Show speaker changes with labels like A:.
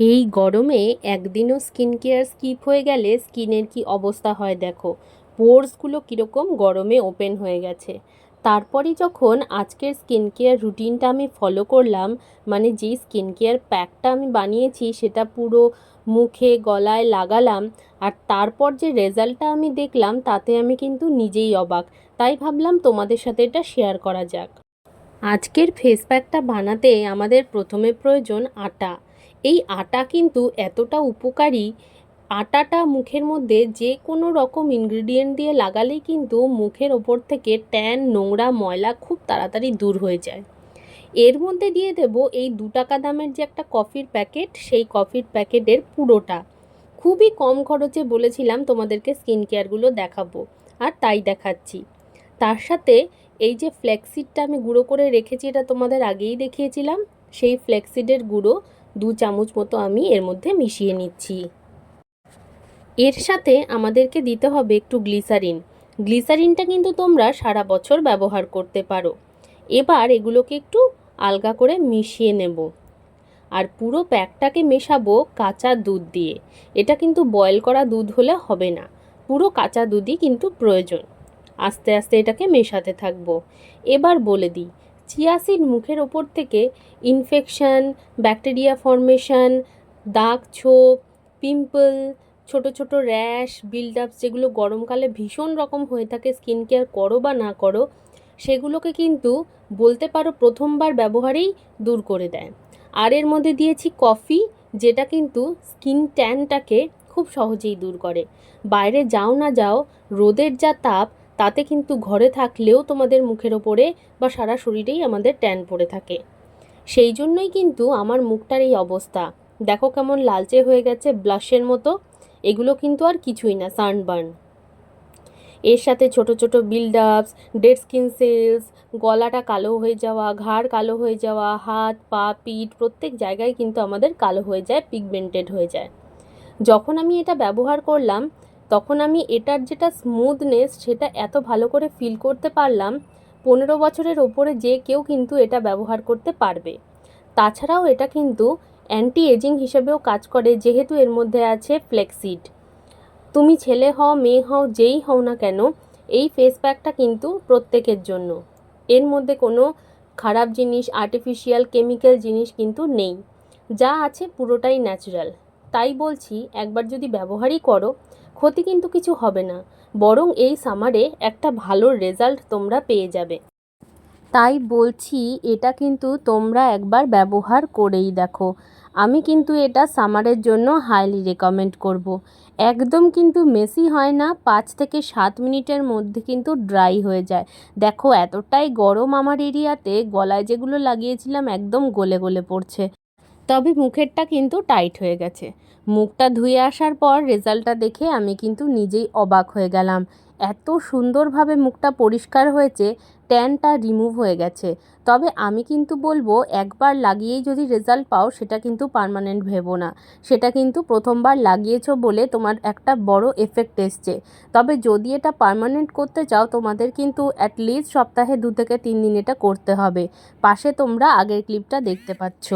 A: এই গরমে একদিনও স্কিন কেয়ার স্কিপ হয়ে গেলে স্কিনের কি অবস্থা হয় দেখো। পোর্সগুলো কীরকম গরমে ওপেন হয়ে গেছে। তারপরে যখন আজকের স্কিন কেয়ার রুটিনটা আমি ফলো করলাম মানে যেই স্কিন কেয়ার প্যাকটা আমি বানিয়েছি সেটা পুরো মুখে, গলায় লাগালাম আর তারপর যে রেজাল্টটা আমি দেখলাম তাতে আমি কিন্তু নিজেই অবাক। তাই ভাবলাম তোমাদের সাথে এটা শেয়ার করা যাক। আজকের ফেস প্যাকটা বানাতে আমাদের প্রথমে প্রয়োজন আটা। এই আটা কিন্তু এতটা উপকারী, আটাটা মুখের মধ্যে যে কোনো রকম ইনগ্রিডিয়েন্ট দিয়ে লাগালেই কিন্তু মুখের ওপর থেকে ট্যান, নোংরা ময়লা খুব তাড়াতাড়ি দূর হয়ে যায়। এর মধ্যে দিয়ে দেব এই দু টাকা দামের যে একটা কফির প্যাকেট সেই কফির প্যাকেটের পুরোটা। খুবই কম খরচে বলেছিলাম তোমাদেরকে স্কিন কেয়ারগুলো দেখাবো, আর তাই দেখাচ্ছি। তার সাথে এই যে ফ্ল্যাক্সিডটা আমি গুঁড়ো করে রেখেছি, এটা তোমাদের আগেই দেখিয়েছিলাম, সেই ফ্ল্যাক্সিডের গুঁড়ো দু চামচ মতো আমি এর মধ্যে মিশিয়ে নিচ্ছি। এর সাথে আমাদেরকে দিতে হবে একটু গ্লিসারিন। গ্লিসারিনটা কিন্তু তোমরা সারা বছর ব্যবহার করতে পারো। এবার এগুলোকে একটু আলগা করে মিশিয়ে নেব। আর পুরো প্যাকটাকে মেশাবো কাঁচা দুধ দিয়ে। এটা কিন্তু বয়েল করা দুধ হলে হবে না। পুরো কাঁচা দুধই কিন্তু প্রয়োজন। আস্তে আস্তে এটাকে মেশাতে থাকব। এবার বলে দিই চিয়াসিড মুখের ওপর থেকে ইনফেকশান ব্যাকটেরিয়া ফর্মেশন দাগ ছোপ পিম্পল ছোট ছোট র্যাশ বিল্ড আপ যেগুলো গরমকালে ভীষণ রকম হয়ে থাকে স্কিন কেয়ার করো বা না করো, সেগুলোকে কিন্তু বলতে পারো প্রথমবার ব্যবহারেই দূর করে দেয়। আর এর মধ্যে দিয়েছি কফি যেটা কিন্তু স্কিন ট্যানটাকে খুব সহজেই দূর করে। বাইরে যাও না যাও, রোদের যা তাপ তাতে কিন্তু ঘরে থাকলেও তোমাদের মুখের ওপরে বা সারা শরীরেই আমাদের ট্যান পড়ে থাকে। সেই জন্যই কিন্তু আমার মুখটার এই অবস্থা। দেখো কেমন লালচে হয়ে গেছে ব্লাশের মতো। এগুলো কিন্তু আর কিছুই না, সানবার্ন। এর সাথে ছোট ছোট build ups dead skin cells, গলাটা কালো হয়ে যাওয়া, ঘাড় কালো হয়ে যাওয়া, হাত, পা, পিঠ প্রত্যেক জায়গায় কিন্তু আমাদের কালো হয়ে যায় পিগমেন্টেড হয়ে যায়। যখন আমি এটা ব্যবহার করলাম তখন আমি এটার যেটা স্মুথনেস সেটা এত ভালো করে ফিল করতে পারলাম, পনেরো বছরের ওপরে যে কেউ কিন্তু এটা ব্যবহার করতে পারবে। তাছাড়াও এটা কিন্তু অ্যান্টি এজিং হিসেবেও কাজ করে, যেহেতু এর মধ্যে আছে ফ্লেক্সিড তুমি ছেলে হও, মেয়ে হও, যেই হও না কেন, এই ফেস প্যাকটা কিন্তু প্রত্যেকের জন্য। এর মধ্যে কোনো খারাপ জিনিস আর্টিফিশিয়াল কেমিক্যাল জিনিস কিন্তু নেই। যা আছে পুরোটাই ন্যাচারাল তাই বলছি, একবার যদি ব্যবহারই করো ক্ষতি কিন্তু কিছু হবে না, বরং এই সামারে একটা ভালো রেজাল্ট তোমরা পেয়ে যাবে। তাই বলছি, এটা কিন্তু তোমরা একবার ব্যবহার করেই দেখো। আমি কিন্তু এটা সামারের জন্য হাইলি রেকমেন্ড করব। একদম কিন্তু মেসি হয় না, পাঁচ থেকে সাত মিনিটের মধ্যে কিন্তু ড্রাই হয়ে যায়। দেখো, এতটাই গরম আমার এরিয়াতে, গলায় যেগুলো লাগিয়েছিলাম একদম গলে গলে পড়ছে। তবে মুখেরটা কিন্তু টাইট হয়ে গেছে। মুখটা ধুয়ে আসার পর রেজাল্টটা দেখে আমি কিন্তু নিজেই অবাক হয়ে গেলাম। এত সুন্দরভাবে মুখটা পরিষ্কার হয়েছে, ট্যানটা রিমুভ হয়ে গেছে। তবে আমি কিন্তু বলব, একবার লাগিয়েই যদি রেজাল্ট পাও, সেটা কিন্তু পারমানেন্ট ভেবো না। সেটা কিন্তু প্রথমবার লাগিয়েছো বলে তোমার একটা বড় এফেক্ট এসছে। তবে যদি এটা পারমানেন্ট করতে চাও, তোমাদের কিন্তু অ্যাটলিস্ট সপ্তাহে দু থেকে তিন দিন এটা করতে হবে। পাশে তোমরা আগের ক্লিপটা দেখতে পাচ্ছ।